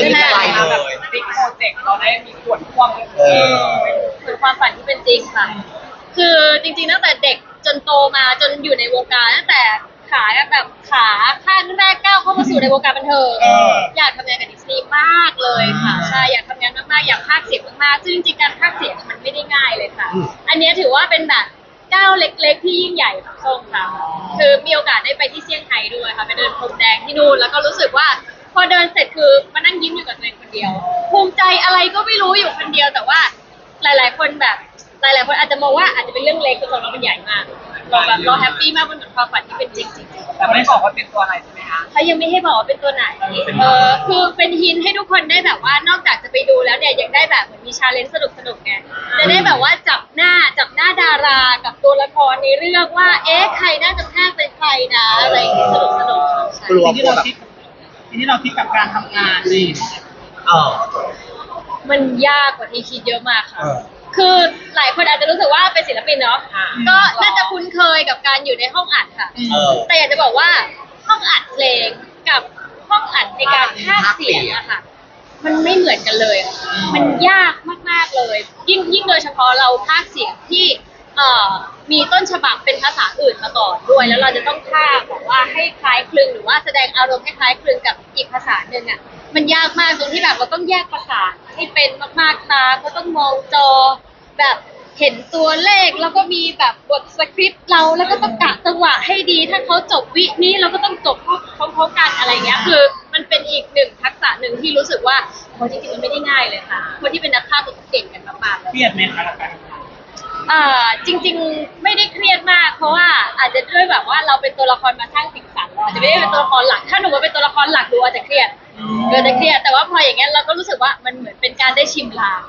เลยไม่ไกลเลแบบย บิ๊กโปรเจกต์เราได้มีส่วนร่วมเออคือความฝันที่เป็นจริงค่ะ คือจริงๆตั้งแต่เด็กจนโตมาจนอยู่ในวงการตั้งแต่ขาแบบขาขั้นแรกก้าวเข้ามาสู่ในวงการบันเทิงเอออยากทำงานกับดิสนีย์มากเลยค่ะใช่อยากทำงานมากๆอยากพากย์เสียงมากๆซึ่งจริงๆการพากย์เสียงมันไม่ได้ง่ายเลยค่ะอืมอันเนี้ยถือว่าเป็นแบบก้าวเล็กๆ ที่ยิ่งใหญ่ของส้มค่ะ คือมีโอกาสได้ไปที่เซี่ยงไฮ้ด้วยค่ะไปเดินพรมแดงที่นู่นแล้วก็รู้สึกว่าพ อเดินเสร็จคือมานั่งยิ้มอยู่กับตัวเองคนเดียว ภูมิใจอะไรก็ไม่รู้อยู่คนเดียวแต่ว่า หลาย ๆ คนแบบ หลาย ๆ คนอาจจะมองว่าอาจจะเป็นเรื่องเล็กแต่สำหรับเราเป็นใหญ่มากเราแบบเราแฮปปี้มากมันเหมือนความฝันที่เป็นจริงจริงๆแต่ไม่ได้บอกว่าเป็นตัวอะไรใช่ไหมคะเขายังไม่ให้บอกว่าเป็นตัวไหนเออคือเป็นฮินให้ทุกคนได้แบบว่านอกจากจะไปดูแล้วเนี่ยยังได้แบบเหมือนมีชาเลนจ์สนุกสนุกๆไงจะได้แบบว่าจับหน้าจับหน้าดารากับตัวละครในเรื่องว่าเอ๊ะใครน่าจะพากเป็นใครนะอะไรอย่างงี้สนุกสนุกๆใช่กลัวสิ่งกที่ลัวเราแบบคิด สิ่งที่เราคิดกับการทำงานนี่เออ มันยากกว่าที่คิดเยอะมากค่ะ เออ คือหลายคนอาจจะรู้สึกว่าเป็นศิลปินเนาะก็น่าจะคุ้นเคยกับการอยู่ในห้องอัดค่ะ เออ แต่อยากจะบอกว่าห้องอัดเพลงกับห้องอัดในการพากย์เสียงอะค่ะ มันไม่เหมือนกันเลยอะมันยากมากๆเลย ยิ่งยิ่งโดยเฉพาะเราพากย์เสียงที่ เอ่อมีต้นฉบับเป็นภาษาอื่นมาก่อนด้วย แล้วเราจะต้องพากย์แบบว่าให้คล้ายคลึงหรือว่าแสดงอารมณ์ให้คล้ายคลึงกับอีกภาษาหนึ่งอะมันยากมากตรงที่แบบเราต้องแยกภาษาให้เป็นมากๆตาก็ต้องมองจอแบบเห็นตัวเลขแล้วก็มีแบบบทสคริปต์เราแล้วก็ต้องกะจังหวะให้ดี ถ้าเขาจบวินี้เราก็ต้องจบพร้อมๆกันอะไรเงี้ยคือ มันเป็นอีกหนึ่งทักษะหนึ่งที่รู้สึกว่าโอ้จริงๆมันไม่ได้ง่ายเลยค่ะ คนที่เป็นนักพากย์เก่งกันมากๆเลย เครียดไหมคะกับการ ทำงานอ่าจริง ๆ ไม่ได้เครียดมาก เพราะว่าอาจจะด้วยแบบว่าเราเป็นตัวละครมาสร้างสีสันเราอาจจะไม่ได้เป็นตัวละครหลัก ถ้าหนูว่าเป็นตัวละครหลักหนูอาจจะเครียดหนูอาจจะเครียดแต่ว่าพออย่างเงี้ยเราก็รู้สึกว่ามันเหมือนเป็นการได้ชิมลาง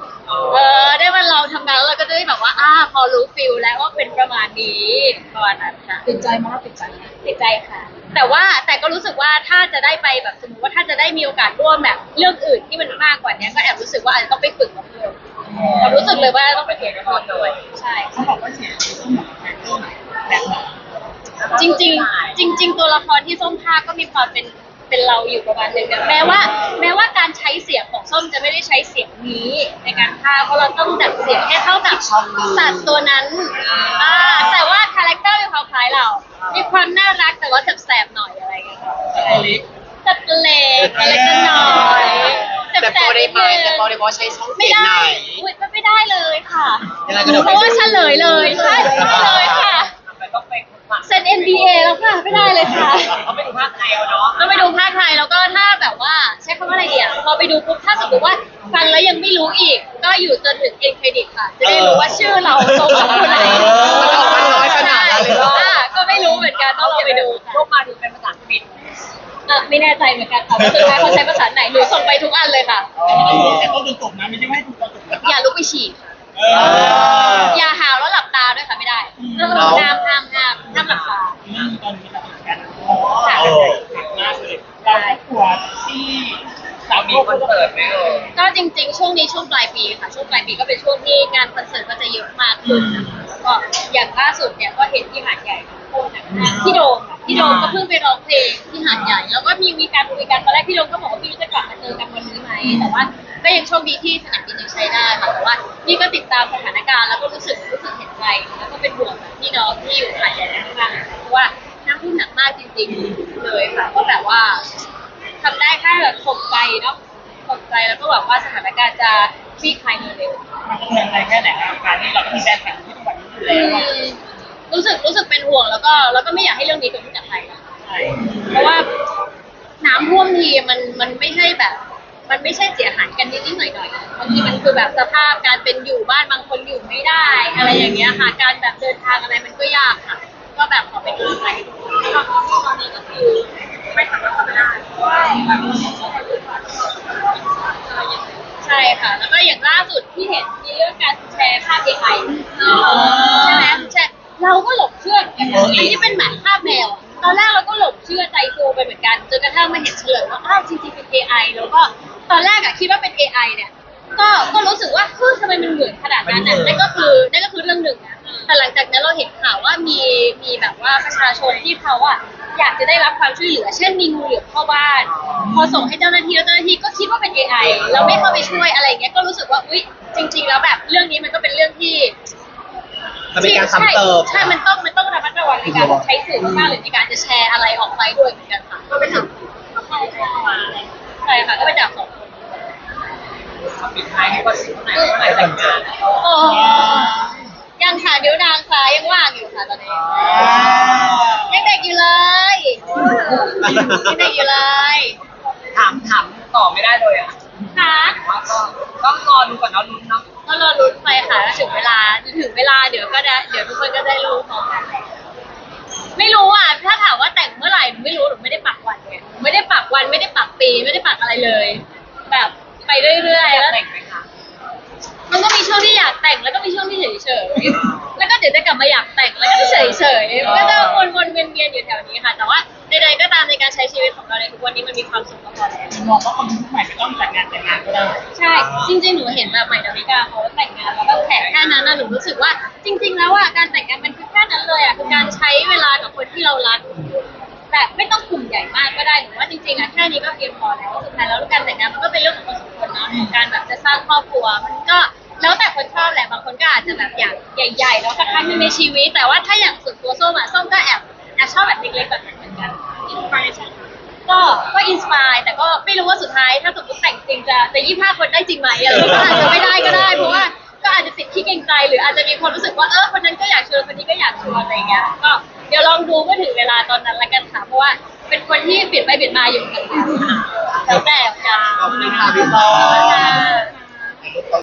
เออได้ว่าเราทำงานแล้วเราก็จะได้แบบว่าอ่าพอรู้ฟิลแล้วว่าเป็นประมาณนี้ประมาณนั้นค่ะ ติดใจมากติดใจติดใจค่ะ แต่ว่าแต่ก็รู้สึกว่าถ้าจะได้ไปแบบสมมติว่าถ้าจะได้มีโอกาสร่วมแบบเรื่องอื่นที่มันมากกว่านี้ก็แอบรู้สึกว่าอาจจะต้องไปฝึกกับเพื่อนเรารู้สึกเลยว่าต้องไปฝึกกับเพื่อนด้วย จริง ๆ จริง ๆ ตัวละครที่ส้มพากย์ก็มีความเป็นเป็นเราอยู่ประมาณหนึงนะแม้ว่า แม้ว่าการใช้เสียงของส้มจะไม่ได้ใช้เสียงนี้ในการพากย์เพราะเราต้องดัดเสียงให้เข้ากับสัตว์ตัวนั้นอ่าแต่ว่าคาแรคเตอร์มีความคล้ายเรา มีความน่ารักแต่ว่าแสบๆหน่อยอะไรอย่างเงี้ยค่ะตัวเล็ก สัตว์เล็กอะไรก็น้อยแสแต่บพอๆได้นิดไหมนึงแต่พอได้เพราะใช้ช่องไม่เสียงไหนได้อุ๊ยมันไม่ได้เลยค่ะยังไงก็เดี๋ยวเพไปราะว่าดูเฉลยเลยใช่ใช่เลยค่ะมันต้อง เป็นคนเซ็น NBA แล้วค่ะไม่ได้เลยค่ะ เขาไปดูภาคไทยเอาเนาะก็ไปดูภาคไทยแล้วก็ถ้าแบบว่าใช้คำว่าอะไรดีอะพอไปดูปุ๊บถ้าสมมติว่าฟังแล้วยังไม่รู้อีก ก็อยู่จนถึงเอ็นเครดิตค่ะ จะได้รู้ว่าชื่อเราตรงกับผู้ไหนมันออกมาน้อยขนาดนั้นเลยเหรออ่าก็ไม่รู้เหมือนกันต้องลองไปดูค่ะลูกมาดูเป็นภาษาอังกฤษอะไม่แน่ใจเหมือนกันค่ะว่าสุดท้ายเขาใช้ภาษาไหนหนูส่งไปทุกอันเลยค่ะ แต่ต้องดูจบนะไม่ใช่ว่าให้ดูตอนจบนะอย่าลุกไปฉี่ค่ะ เออ อย่าหาวแล้วหลับตาด้วยค่ะไม่ได้อืมห้ามห้ามห้ามห้ามหลับ ปลายปีก็เป็นช่วงที่งานคอนเสิร์ตก็จะเยอะมากขึ้นนะคะแล้วก็อย่างล่าสุดเนี่ยก็เห็นที่หาดใหญ่ทั้งคู่นะพี่โดมค่ะพี่โดมก็เพิ่งไปร้องเพลงที่หาดใหญ่ แล้วก็มีมีการคุยกันตอนแรกพี่โดมก็บอกว่าพี่จะกลับมาเจอกันวันนี้ไหมแต่ว่าก็ยังโชคดีที่สนามบินยังใช้ได้ค่ะแต่ว่าพี่ก็ติดตามสถานการณ์แล้วก็รู้สึกรู้สึกเห็นใจแล้วก็เป็นห่วงแบบพี่น้องที่อยู่หาดใหญ่มากๆเพราะว่าน้ำท่วมหนักมากจริง ๆ เลยค่ะก็แบบว่าทำได้แค่แบบข่มใจเนาะข่มใจแล้วก็หวังว่าสถานการณ์จะ คลี่คลายเร็ว มันกระเทือนใจแค่ไหนครับการที่เราก็มีแฟนคลับที่จังหวัดนี้อยู่ๆแล้วอะอืมรู้สึกรู้สึกเป็นห่วงแล้วก็แล้วก็ไม่อยากให้เรื่องนี้เกิดขึ้นกับใครนะใช่เพราะว่าน้ำท่วมทีมันมันไม่ใช่แบบ มันไม่ใช่เสียหายกันนิดๆหน่อยๆบางทีมันคือแบบสภาพการเป็นอยู่บ้านบางคนอยู่ไม่ได้ อะไรอย่างเงี้ยค่ะการแบบเดินทางอะไรมันก็ยากค่ะ ก็แบบขอเป็นกำลังใจให้ทุกคนแล้วก็ตอนนี้ก็คือไม่สามารถทำได้เพราะว่าแบบใช่ค่ะ แล้วก็อย่างล่าสุดที่เห็นมีเรื่องการแชร์ภาพ AI ใช่ไหมแชร์เราก็หลงเชื่อเหมือนกันนะอันนี้เป็นหมาภาพแมวอะตอนแรกเราก็หลงเชื่อใจฟูไปเหมือนกันจนกระทั่งมาเห็นเฉลยว่าอ้าวจริงๆเป็น AI แล้วก็ตอนแรกอะคิดว่าเป็น AI เนี่ยก็ก็รู้สึกว่าเฮ้ยทำไมมันเหมือนขนาดนั้นน่ะนั่นก็คือนั่นก็คือเรื่องหนึ่งนะแต่หลังจากนั้นเราเห็นข่าวว่ามีมีแบบว่าประชาชนที่เขาอะอยากจะได้รับความช่วยเหลือ เช่นมีงูเหลือมเข้าบ้าน พอส่งให้เจ้าหน้าที่แล้วเจ้าหน้าที่ก็คิดว่าเป็น AI เราไม่เข้าไปช่วยอะไรอย่างเงี้ยก็รู้สึกว่าอุ๊ยจริง ๆ แล้วแบบเรื่องนี้มันก็เป็นเรื่องที่ มันเป็นการซ้ำเติมใช่ใช่ มันต้องมันต้องระมัดระวังในการใช้สื่อมากๆหรือในการจะแชร์อะไรออกไปด้วยเหมือนกันค่ะ ก็ไปถึงใช่ใช่ใช่ค่ะ ก็ไปจากสองคนปิดท้ายให้ก็สิบเมื่อไหร่เมื่อไหร่แต่งงานโอ้ยังค่ะเดี๋ยวนางฟ้ายังว่างอยู่ค่ะตอนนี้ยังเด็กอยู่เลยยังเด็กอยู่เลยถามถามต่อไม่ได้เลยอะค่ะว่าก็ต้องรอดูก่อนเนาะลุ้น เวลาเดี๋ยวก็ได้เดี๋ยวทุกคนก็ได้รู้พร้อมกันไม่รู้อะถ้าถามว่าแต่งเมื่อไหร่หนูไม่รู้หนูไม่ได้ปักวันไงหนูไม่ได้ปักวันไม่ได้ปักปี ไม่ได้ปักอะไรเลย แบบไปเรื่อยๆแล้ว แต่งไหมคะ มันก็มีช่วงที่อยาก แต่งแล้วก็มีช่วงที่เฉยๆแล้วก็เดี๋ยวจะกลับมาอยากแต่งแล้วก็เฉยๆมันก็จะวนๆเวียนๆอยู่แถวนี้ค่ะ แต่ว่าใดๆก็ตามในการใช้ชีวิตของเราในทุกวันนี้มันมีความสุขก็พอแล้ว มองว่าคนยุคใหม่ไม่ต้องแต่งงานแต่งงานก็ได้ใช่ จริงๆ หนูเห็นแบบใหม่ดาวิกาเขาแต่งงานแล้วก็แขกแค่นั้นนะหนูรู้สึกว่า จริง ๆ แล้วอะการแต่งงานมันคือแค่นั้นเลยอะคือการใช้เวลากับคนที่เรารักแบบไม่ต้องกลุ่มใหญ่มากก็ได้หนูว่าจริงๆอะแค่นี้ก็เพียงพอแล้วสุดท้ายแล้วการแต่งงานมันก็เป็นเรื่องของคนสองคนเนาะการแบบจะสร้างครอบครัว มันก็ แล้วแต่คนชอบแหละบางคนก็อาจจะแบบอยากใหญ่ๆแล้วสักครั้งหนึงในชีวิต แต่ว่าถ้าอย่างส่วนตัวส้มอะส้มก็แอบแอบชอบแบบเล็กๆแบบนั้นเหมือนกัน inspiration ก็ก็อินสปายแต่ก็ไม่รู้ว่าสุดท้ายถ้าสมมติแต่งจริงจะจะยี่ห้าคนได้จริงไหมอะไรก็อาจจะไม่ได้ก็ได้ เพราะว่าก็อาจจะติดที่เกรงใจ หรืออาจจะมีความรู้สึกว่าเออคนนั้นก็อยากชวนคนนี้ก็อยากชวนอะไรเงี้ยก็เดี๋ยวลองดูเมื่อถึงเวลาตอนนั้นละกันค่ะเพราะว่าเป็นคนที่เปลี่ยนไปเปลี่ยนมาอยู่เหมือนกันแล้วแต่เหมือนกันขอบคุณค่ะพี่ปอค่ะ